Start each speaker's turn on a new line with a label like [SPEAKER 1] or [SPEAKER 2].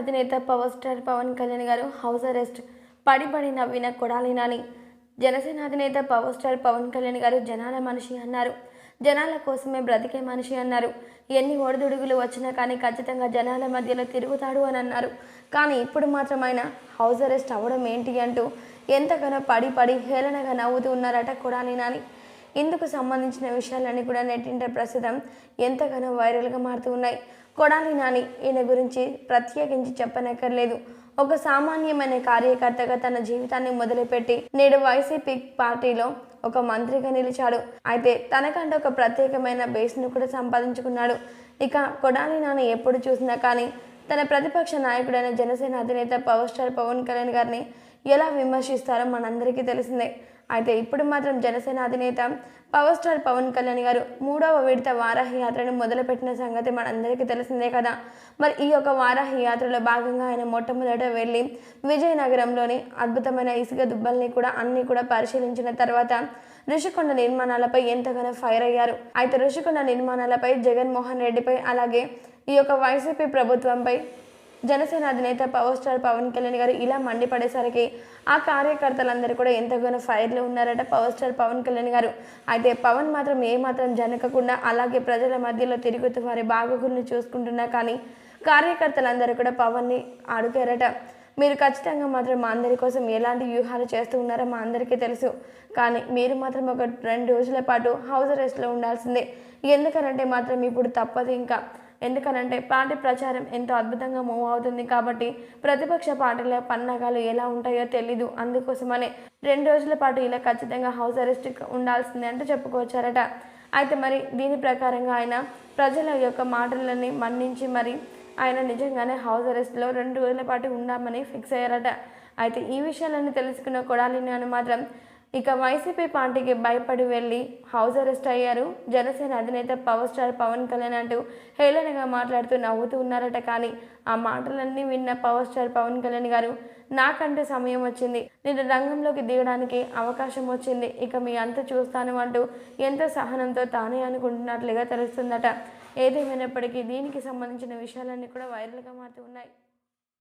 [SPEAKER 1] అధినేత power star Pawan Kalyan గారు house arrest. పడి పడి నవ్విన కొడాలి నాని. జనసేన అధినేత పవర్ స్టార్ పవన్ కళ్యాణ్ గారు జనాల మనిషి అన్నారు. జనాల కోసమే బ్రతికే మనిషి అన్నారు. ఎన్ని ఒడిదుడుగులు వచ్చినా కానీ ఖచ్చితంగా జనాల మధ్యలో తిరుగుతాడు అని అన్నారు. కానీ ఇప్పుడు మాత్రం ఆయన హౌస్ అరెస్ట్ అవ్వడం ఏంటి అంటూ ఎంతగానో పడి పడి హేళనగా నవ్వుతూ ఉన్నారట కొడాలి నాని. ఇందుకు సంబంధించిన విషయాలన్నీ కూడా నెట్టింట ప్రస్తుతం ఎంతగానో వైరల్గా మారుతూ ఉన్నాయి. కొడాలి నాని ఈయన గురించి ప్రత్యేకించి చెప్పనక్కర్లేదు. ఒక సామాన్యమైన కార్యకర్తగా తన జీవితాన్ని మొదలుపెట్టి నేడు వైసీపీ పార్టీలో ఒక మంత్రిగా నిలిచాడు. అయితే తనకంటే ఒక ప్రత్యేకమైన బేస్ను కూడా సంపాదించుకున్నాడు. ఇక కొడాలి నాని ఎప్పుడు చూసినా కానీ తన ప్రతిపక్ష నాయకుడైన జనసేన అధినేత పవర్ స్టార్ పవన్ కళ్యాణ్ గారిని ఎలా విమర్శిస్తారో మనందరికీ తెలిసిందే. అయితే ఇప్పుడు మాత్రం జనసేన అధినేత పవర్ స్టార్ పవన్ కళ్యాణ్ గారు మూడవ విడత వారాహి యాత్రను మొదలుపెట్టిన సంగతి మనందరికీ తెలిసిందే కదా. మరి ఈ యొక్క వారాహి యాత్రలో భాగంగా ఆయన మొట్టమొదట వెళ్ళి విజయనగరంలోని అద్భుతమైన ఇసుక దుబ్బల్ని కూడా అన్ని కూడా పరిశీలించిన తర్వాత ఋషికొండ నిర్మాణాలపై ఎంతగానో ఫైర్ అయ్యారు. అయితే ఋషికొండ నిర్మాణాలపై జగన్మోహన్ రెడ్డిపై అలాగే ఈ యొక్క వైసీపీ ప్రభుత్వంపై జనసేన అధినేత పవర్ స్టార్ పవన్ కళ్యాణ్ గారు ఇలా మండిపడేసరికి ఆ కార్యకర్తలందరూ కూడా ఎంతగానో ఫైర్లో ఉన్నారట పవర్ స్టార్ పవన్ కళ్యాణ్ గారు. అయితే పవన్ మాత్రం ఏమాత్రం జనకకుండా అలాగే ప్రజల మధ్యలో తిరుగుతూ వారి బాగోగుల్ని చూసుకుంటున్నా కానీ కార్యకర్తలందరూ కూడా పవన్ని అడుగారట. మీరు ఖచ్చితంగా మాత్రం మా అందరి కోసం ఎలాంటి వ్యూహాలు చేస్తూ ఉన్నారో మా అందరికీ తెలుసు. కానీ మీరు మాత్రం ఒక రెండు రోజుల పాటు హౌస్ అరెస్ట్లో ఉండాల్సిందే. ఎందుకనంటే మాత్రం ఇప్పుడు తప్పదు ఇంకా. ఎందుకనంటే పార్టీ ప్రచారం ఎంతో అద్భుతంగా మూవ్ అవుతుంది కాబట్టి ప్రతిపక్ష పార్టీల పన్నాగాలు ఎలా ఉంటాయో తెలీదు. అందుకోసమనే రెండు రోజుల పాటు ఇలా ఖచ్చితంగా హౌస్ అరెస్ట్ ఉండాల్సిందే అంటే చెప్పుకొచ్చారట. అయితే మరి దీని ప్రకారంగా ఆయన ప్రజల యొక్క మాటలని మన్నించి మరి ఆయన నిజంగానే హౌస్ అరెస్ట్లో రెండు రోజుల పాటు ఉన్నామని ఫిక్స్ అయ్యారట. అయితే ఈ విషయాలన్నీ తెలుసుకున్న కొడాలి నేను మాత్రం ఇక వైసీపీ పార్టీకి భయపడి వెళ్ళి హౌస్ అరెస్ట్ అయ్యారు. జనసేన అధినేత పవర్ స్టార్ పవన్ కళ్యాణ్ అంటూ హేళనగా మాట్లాడుతూ నవ్వుతూ ఉన్నారట కానీ ఆ మాటలన్నీ విన్న పవర్ స్టార్ పవన్ కళ్యాణ్ గారు నాకంటే సమయం వచ్చింది. నేను రంగంలోకి దిగడానికి అవకాశం వచ్చింది. ఇక మీ అంత చూస్తాను అంటూ ఎంతో సహనంతో తానే అనుకుంటున్నట్లుగా తెలుస్తుందట. ఏదేమైనప్పటికీ దీనికి సంబంధించిన విషయాలన్నీ కూడా వైరల్గా మారుతూ ఉన్నాయి.